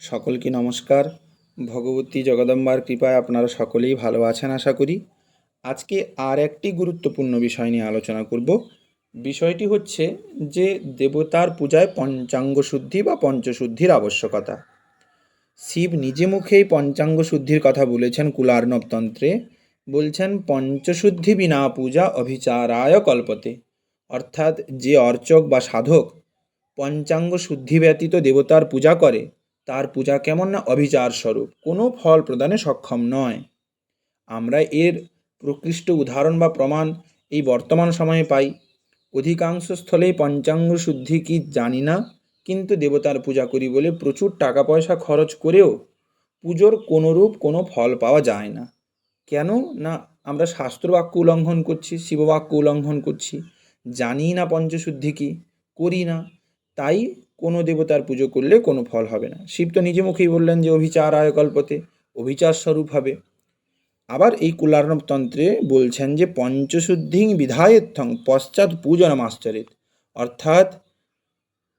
সকলকে নমস্কার। ভগবতী জগদম্বার কৃপায় আপনারা সকলেই ভালো আছেন, আশা করি। আজকে আর একটি গুরুত্বপূর্ণ বিষয় নিয়ে আলোচনা করব। বিষয়টি হচ্ছে যে দেবতার পূজায় পঞ্চাঙ্গ শুদ্ধি বা পঞ্চশুদ্ধির আবশ্যকতা। শিব নিজে মুখেই পঞ্চাঙ্গ শুদ্ধির কথা বলেছেন কুলার্ণব তন্ত্রে বলছেন, পঞ্চশুদ্ধি বিনা পূজা অভিচারায় কল্পতে। অর্থাৎ যে অর্চক বা সাধক পঞ্চাঙ্গ শুদ্ধি ব্যতীত দেবতার পূজা করে তার পূজা কেমন না অভিচার স্বরূপ, কোনো ফল প্রদানে সক্ষম নয়। আমরা এর প্রকৃষ্ট উদাহরণ বা প্রমাণ এই বর্তমান সময়ে পাই। অধিকাংশ স্থলেই পঞ্চাঙ্গ শুদ্ধি কি জানি না, কিন্তু দেবতার পূজা করি বলে প্রচুর টাকা পয়সা খরচ করেও পুজোর কোনোরূপ কোনো ফল পাওয়া যায় না। কেন না আমরা শাস্ত্রবাক্য উল্লঙ্ঘন করছি, শিববাক্য উল্লঙ্ঘন করছি, জানি না পঞ্চশুদ্ধি কি, করি না। তাই কোনো দেবতার পুজো করলে কোনো ফল হবে না। শিব তো নিজে মুখেই বললেন যে, অভিচার আয় কল্পতে, অভিচার স্বরূপ হবে। আবার এই কুলার্ণব তন্ত্রে বলছেন যে, পঞ্চশুদ্ধি বিধায়েত্থং পশ্চাৎ পূজন পূজনমাশ্চরিত। অর্থাৎ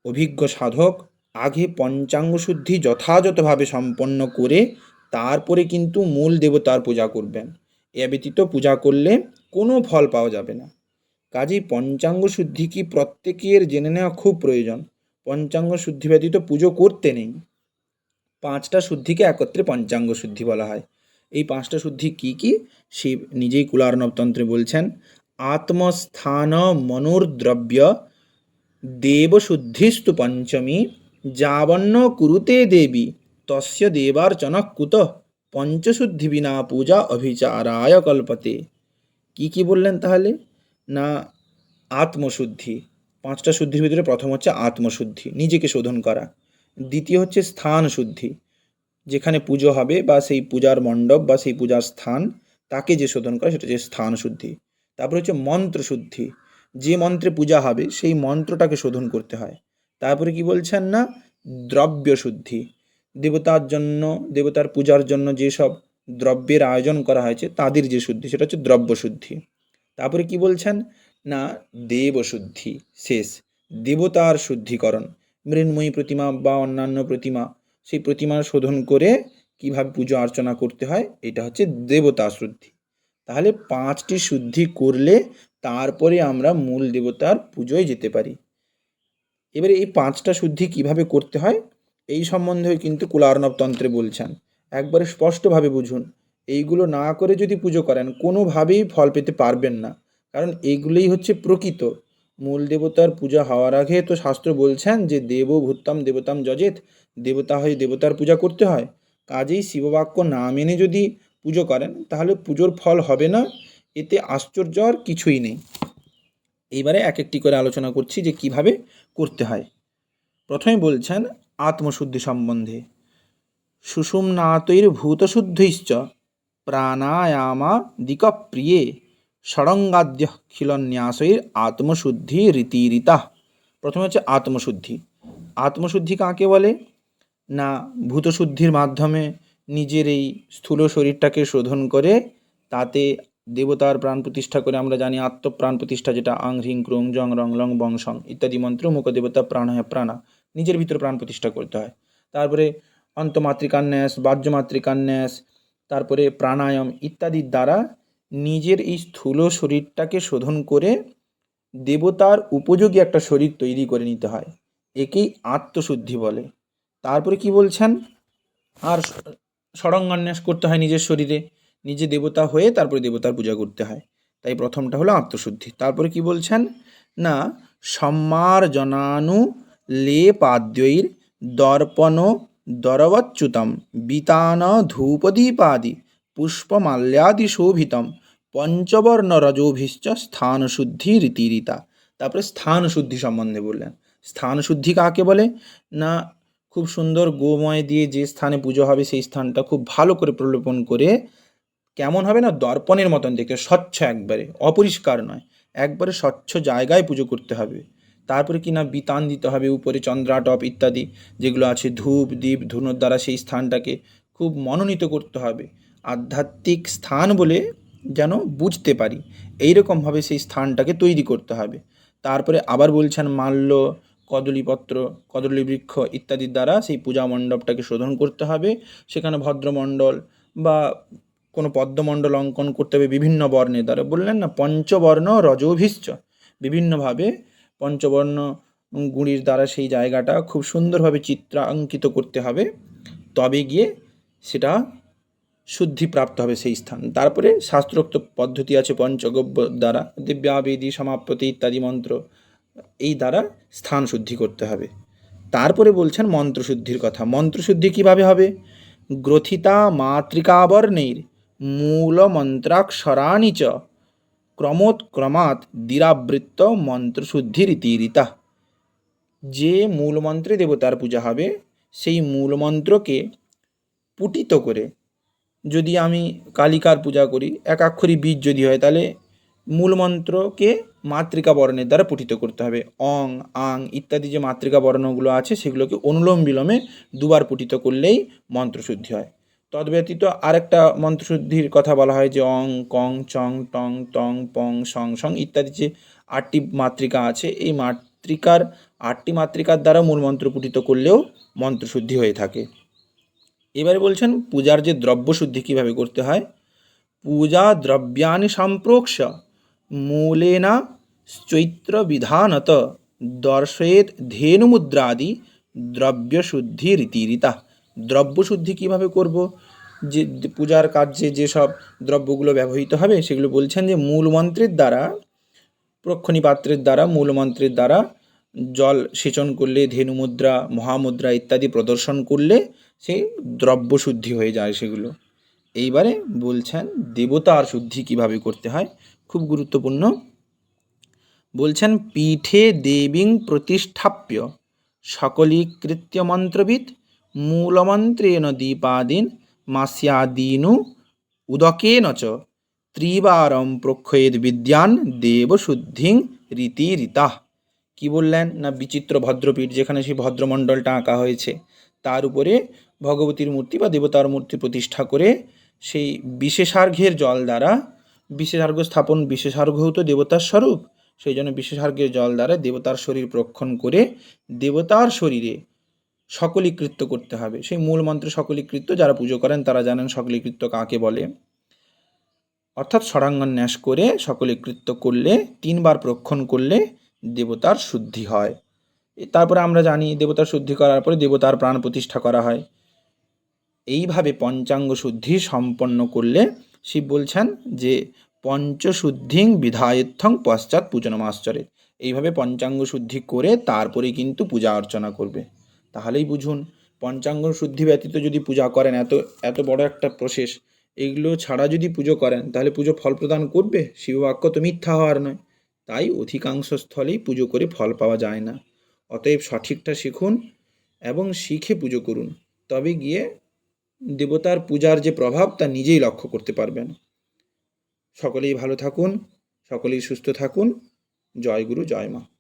অভিজ্ঞ সাধক আগে পঞ্চাঙ্গ শুদ্ধি যথাযথভাবে সম্পন্ন করে তারপরে কিন্তু মূল দেবতার পূজা করবেন। এ ব্যতীত পূজা করলে কোনো ফল পাওয়া যাবে না। কাজেই পঞ্চাঙ্গ শুদ্ধি কি প্রত্যেকের জেনে নেওয়া খুব প্রয়োজন। পঞ্চাঙ্গ শুদ্ধি ব্যতীত পুজো করতে নেই। পাঁচটা শুদ্ধিকে একত্রে পঞ্চাঙ্গ শুদ্ধি বলা হয়। এই পাঁচটা শুদ্ধি কি কি? শিব নিজেই কুলার্ণবতন্ত্রে বলছেন, আত্মস্থান মনোর্দ্রব্য দেবশুদ্ধিস্তু পঞ্চমী, যাবন্ন কুরুতে দেবী, তস্য দেবার্চন কুত, পঞ্চশুদ্ধি বিনা পূজা অভিচারায় কল্পতে। কি কি বললেন তাহলে? না, আত্মশুদ্ধি। পাঁচটা শুদ্ধির ভিতরে প্রথম হচ্ছে আত্মশুদ্ধি, নিজেকে শোধন করা। দ্বিতীয় হচ্ছে স্থান শুদ্ধি, যেখানে পুজো হবে বা সেই পূজার মণ্ডপ বা সেই পূজার স্থান, তাকে যে শোধন করে সেটা হচ্ছে স্থান শুদ্ধি। তারপর হচ্ছে মন্ত্র শুদ্ধি, যে মন্ত্রে পূজা হবে সেই মন্ত্রটাকে শোধন করতে হয়। তারপরে কি বলছেন না? দ্রব্য শুদ্ধি, দেবতার জন্য, দেবতার পূজার জন্য যেসব দ্রব্যের আয়োজন করা হয়েছে, তাদের যে শুদ্ধি, সেটা হচ্ছে দ্রব্য শুদ্ধি। তারপরে কি বলছেন? না দেবশুদ্ধি, শেষ। দেবতার শুদ্ধিকরণ, মৃন্ময়ী প্রতিমা বা অন্যান্য প্রতিমা, সেই প্রতিমা শোধন করে কীভাবে পুজো অর্চনা করতে হয়, এটা হচ্ছে দেবতা শুদ্ধি। তাহলে পাঁচটি শুদ্ধি করলে তারপরে আমরা মূল দেবতার পুজোয় যেতে পারি। এবারে এই পাঁচটা শুদ্ধি কীভাবে করতে হয়, এই সম্বন্ধেও কিন্তু কুলার্ণব তন্ত্রে বলছেন। একবারে স্পষ্টভাবে বুঝুন, এইগুলো না করে যদি পুজো করেন, কোনোভাবেই ফল পেতে পারবেন না। কারণ এইগুলোই হচ্ছে প্রকৃত। মূল দেবতার পূজা হওয়ার আগে তো শাস্ত্র বলছেন যে দেব ভূত্তম দেবতাম যজেত দেবতা হয়ে দেবতার পূজা করতে হয়। কাজেই শিববাক্য না মেনে যদি পুজো করেন, তাহলে পুজোর ফল হবে না। এতে আশ্চর্য আর কিছুই নেই। এইবারে এক একটি করে আলোচনা করছি যে কীভাবে করতে হয়। প্রথমে বলছেন, আত্মশুদ্ধি সম্বন্ধে। সুষুম্নাতৈর ভূতশুদ্ধিশ্চ প্রাণায়ামা দিকপ্রিয়ে ষড়ঙ্গাদ্য খিলন্যাসৈর আত্মশুদ্ধি রীতিরিতা। প্রথমে হচ্ছে আত্মশুদ্ধি। আত্মশুদ্ধি কাকে বলে? না, ভূতশুদ্ধির মাধ্যমে নিজের এই স্থূল শরীরটাকে শোধন করে তাতে দেবতার প্রাণ প্রতিষ্ঠা করে, আমরা জানি আত্মপ্রাণ প্রতিষ্ঠা, যেটা আং, হ্রিং, ক্রোং জং রং, লং, বং, সং ইত্যাদি মন্ত্র, মুখ দেবতা প্রাণায় প্রাণা, নিজের ভিতরে প্রাণ প্রতিষ্ঠা করতে হয়। তারপরে অন্তমাতৃকান্যাস বাহ্যমাতৃকান্যাস তারপরে প্রাণায়াম ইত্যাদির দ্বারা নিজের এই স্থূল শরীরটাকে শোধন করে দেবতার উপযোগী একটা শরীর তৈরি করে নিতে হয়। একেই আত্মশুদ্ধি বলে। তারপরে কি বলছেন? আর ষড়ঙ্গান্যাস করতে হয় নিজের শরীরে। নিজে দেবতা হয়ে তারপরে দেবতার পূজা করতে হয়। তাই প্রথমটা হলো আত্মশুদ্ধি। তারপরে কি বলছেন? না সম্মার্জনানু লেপাদ্যৈর দর্পণ দরবচ্যুতম, বিতান ধূপদীপাদি পুষ্পমাল্যাদি শোভিতম। পঞ্চবর্ণ রজোভিশ্চ স্থান শুদ্ধি রীতিরিতা। তারপরে স্থান শুদ্ধি সম্বন্ধে বললেন। স্থান শুদ্ধি কাকে বলে? না, খুব সুন্দর গোময় দিয়ে যে স্থানে পুজো হবে সেই স্থানটা খুব ভালো করে প্রলোপন করে কেমন হবে না? দর্পণের মতন দেখতে স্বচ্ছ একবারে। অপরিষ্কার নয়, একবারে স্বচ্ছ জায়গায় পুজো করতে হবে। তারপরে কি না, বিতান দিতে হবে, উপরে চন্দ্রাটপ ইত্যাদি যেগুলো আছে, ধূপ দ্বীপ ধুনোর দ্বারা সেই স্থানটাকে খুব মনোনীত করতে হবে। আধ্যাত্মিক স্থান বলে যেন বুঝতে পারি। এই এইরকমভাবে সেই স্থানটাকে তৈরি করতে হবে। তারপরে আবার বলছেন মাল্য, কদলীপত্র কদলী বৃক্ষ ইত্যাদির দ্বারা সেই পূজা মণ্ডপটাকে শোধন করতে হবে। সেখানে ভদ্রমণ্ডল বা কোনো পদ্মমণ্ডল অঙ্কন করতে হবে বিভিন্ন বর্ণের দ্বারা। বললেন না, পঞ্চবর্ণ রজোভিশ্চ। বিভিন্নভাবে পঞ্চবর্ণ গুঁড়ির দ্বারা সেই জায়গাটা খুব সুন্দরভাবে চিত্রাঙ্কিত করতে হবে। তবে গিয়ে সেটা শুদ্ধি প্রাপ্ত হবে সেই স্থান। তারপরে শাস্ত্রোক্ত পদ্ধতি আছে পঞ্চগব্য দ্বারা। দিব্যাবেদী সমাপ্রতি ইত্যাদি মন্ত্র, এই দ্বারা স্থান শুদ্ধি করতে হবে। তারপরে বলছেন মন্ত্রশুদ্ধির কথা। মন্ত্রশুদ্ধি কীভাবে হবে? গ্রথিতা মাতৃকাবর্ণের মূল মন্ত্রাক্ষরাণি চ ক্রমোৎক্রমাৎ দিরাবৃত্ত মন্ত্রশুদ্ধিরীতিরিতা। যে মূলমন্ত্রে দেবতার পূজা হবে, সেই মূল মন্ত্রকে পুটিত করে যদি আমি কালিকার পূজা করি, একাক্ষরী বীজ যদি হয়, তাহলে মূল মন্ত্রকে মাতৃকা বর্ণের দ্বারা পুটিত করতে হবে। অং, আং ইত্যাদি যে মাতৃকা বর্ণগুলো আছে, সেগুলোকে অনুলোম বিলোমে দুবার পুটিত করলেই মন্ত্রশুদ্ধি হয়। তদ্ব্যতীত আরেকটা মন্ত্রশুদ্ধির কথা বলা হয় যে অং, কং, চং, টং টং, পং, সং সং ইত্যাদি যে আটটি মাতৃকা আছে, এই মাতৃকার আটটি মাতৃকার দ্বারা মূল মন্ত্র পুটিত করলেও মন্ত্রশুদ্ধি হয়ে থাকে। এবারে বলছেন, পূজার যে দ্রব্য শুদ্ধি কীভাবে করতে হয়? পূজা দ্রব্যানি সম্প্রোক্ষ মূলেনা চৈত্র বিধানত দর্শয়েত ধেনুমুদ্রাদি দ্রব্যশুদ্ধি রীতিরিতা। দ্রব্যশুদ্ধি কীভাবে করব? যে পূজার কার্যে যেসব দ্রব্যগুলো ব্যবহৃত হবে, সেগুলো বলছেন যে মূল মন্ত্রের দ্বারা প্রক্ষণী পাত্রের দ্বারা মূল মন্ত্রের দ্বারা জল সেচন করলে ধেনু মুদ্রা মহামুদ্রা ইত্যাদি প্রদর্শন করলে সেই দ্রব্য শুদ্ধি হয়ে যায় সেগুলো। এইবারে বলছেন দেবতার শুদ্ধি কীভাবে করতে হয়? খুব গুরুত্বপূর্ণ। বলছেন, পীঠে দেবীং প্রতিষ্ঠাপ্য। সকলীকৃত্য মন্ত্রবিদ মূলমন্ত্রেণ দীপাদিন মাস্যাদীনু উদকেন চ। ত্রিবারম প্রক্ষয়েদ বিদ্যান দেবশুদ্ধিং রীতিরিতা কি বললেন? না বিচিত্র ভদ্রপীঠ যেখানে সেই ভদ্রমণ্ডলটা আঁকা হয়েছে, তার উপরে ভগবতীর মূর্তি বা দেবতার মূর্তি প্রতিষ্ঠা করে সেই বিশেষার্ঘ্যের জল দ্বারা বিশেষার্ঘ স্থাপন বিশেষার্ঘও তো দেবতার স্বরূপ, সেই জন্য বিশেষার্ঘ্যের জল দ্বারা দেবতার শরীর প্রক্ষণ করে দেবতার শরীরে সকলীকৃত্য করতে হবে। সেই মূল মন্ত্র সকলীকৃত্য যারা পুজো করেন তারা জানেন সকলীকৃত্য কাকে বলে। অর্থাৎ ষড়াঙ্গন ন্যাস করে সকলীকৃত্য করলে, তিনবার প্রক্ষণ করলে দেবতার শুদ্ধি হয়। তারপরে আমরা জানি দেবতার শুদ্ধি করার পরে দেবতার প্রাণ প্রতিষ্ঠা করা হয়। এইভাবে পঞ্চাঙ্গ শুদ্ধি সম্পন্ন করলে শিব বলছেন যে পঞ্চশুদ্ধিং বিধায়ত্থং পশ্চাৎ পূজনমাশ্চরে। এইভাবে পঞ্চাঙ্গ শুদ্ধি করে তারপরে কিন্তু পূজা অর্চনা করবে। তাহলেই বুঝুন, পঞ্চাঙ্গ শুদ্ধি ব্যতীত যদি পূজা করেন, এত এত বড় একটা প্রসেস, এগুলো ছাড়া যদি পুজো করেন, তাহলে পুজো ফল প্রদান করবে? শিববাক্য তো মিথ্যা হওয়ার নয়। তাই অধিকাংশ স্থলেই পুজো করে ফল পাওয়া যায় না। অতএব সঠিকটা শিখুন এবং শিখে পুজো করুন। তবে গিয়ে দেবতার পূজার যে প্রভাব, তা নিজেই লক্ষ্য করতে পারবেন। সকলেই ভালো থাকুন, সকলেই সুস্থ থাকুন। জয় গুরু, জয় মা।